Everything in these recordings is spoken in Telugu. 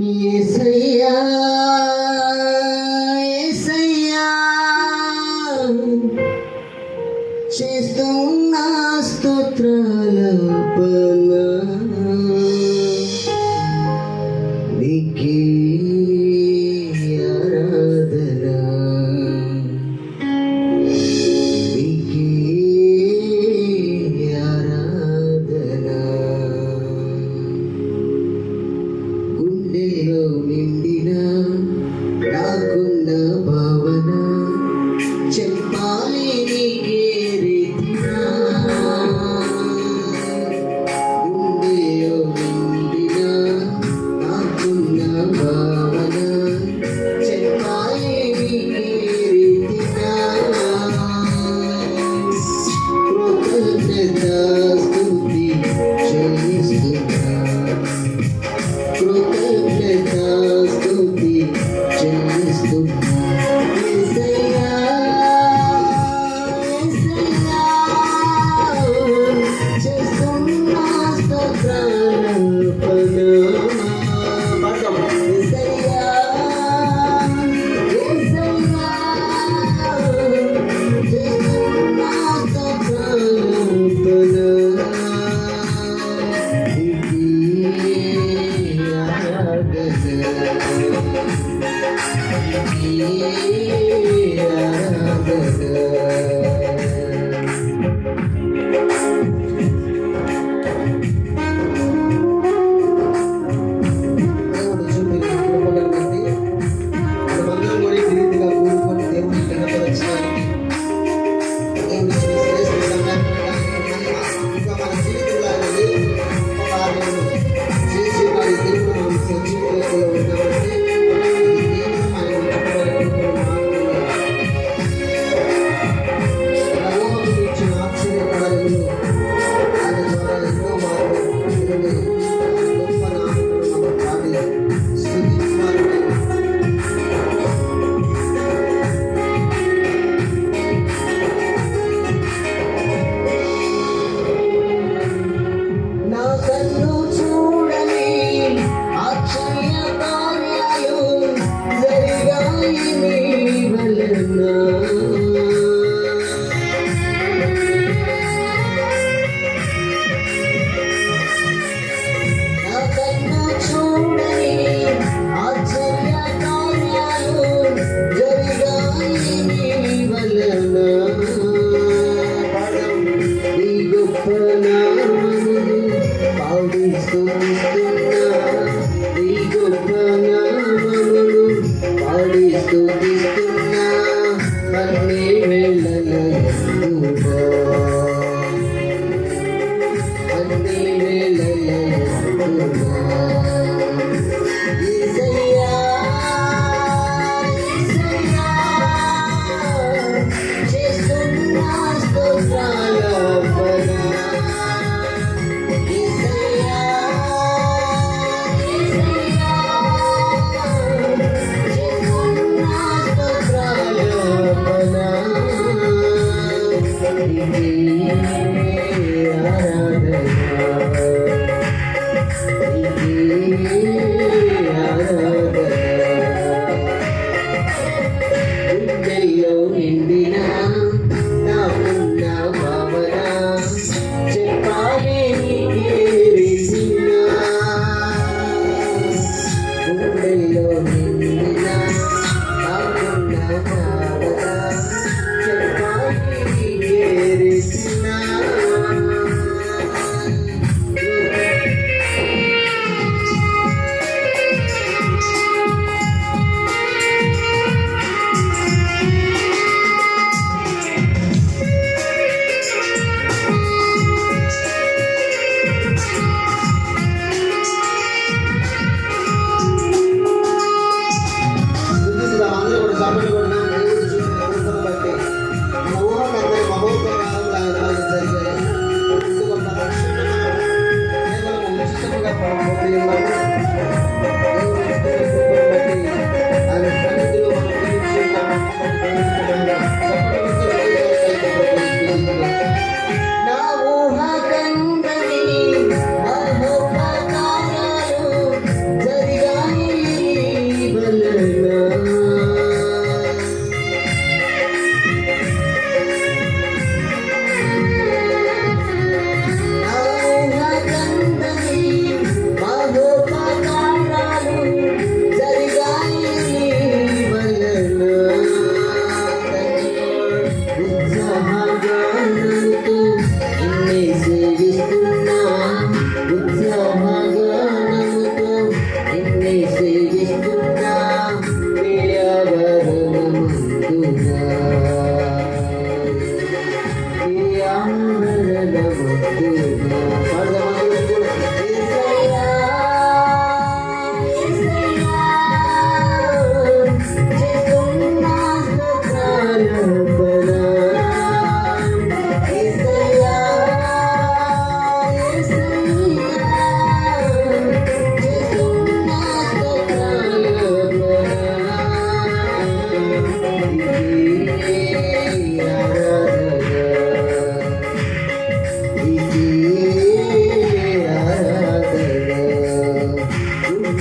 一生呀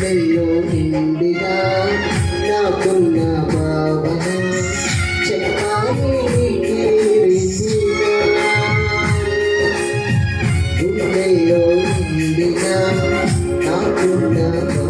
గుండెల్లో నిండిగా నాకున్న భావన చెప్పాలి గుండెల్లో నిండిగా నాకున్న భావన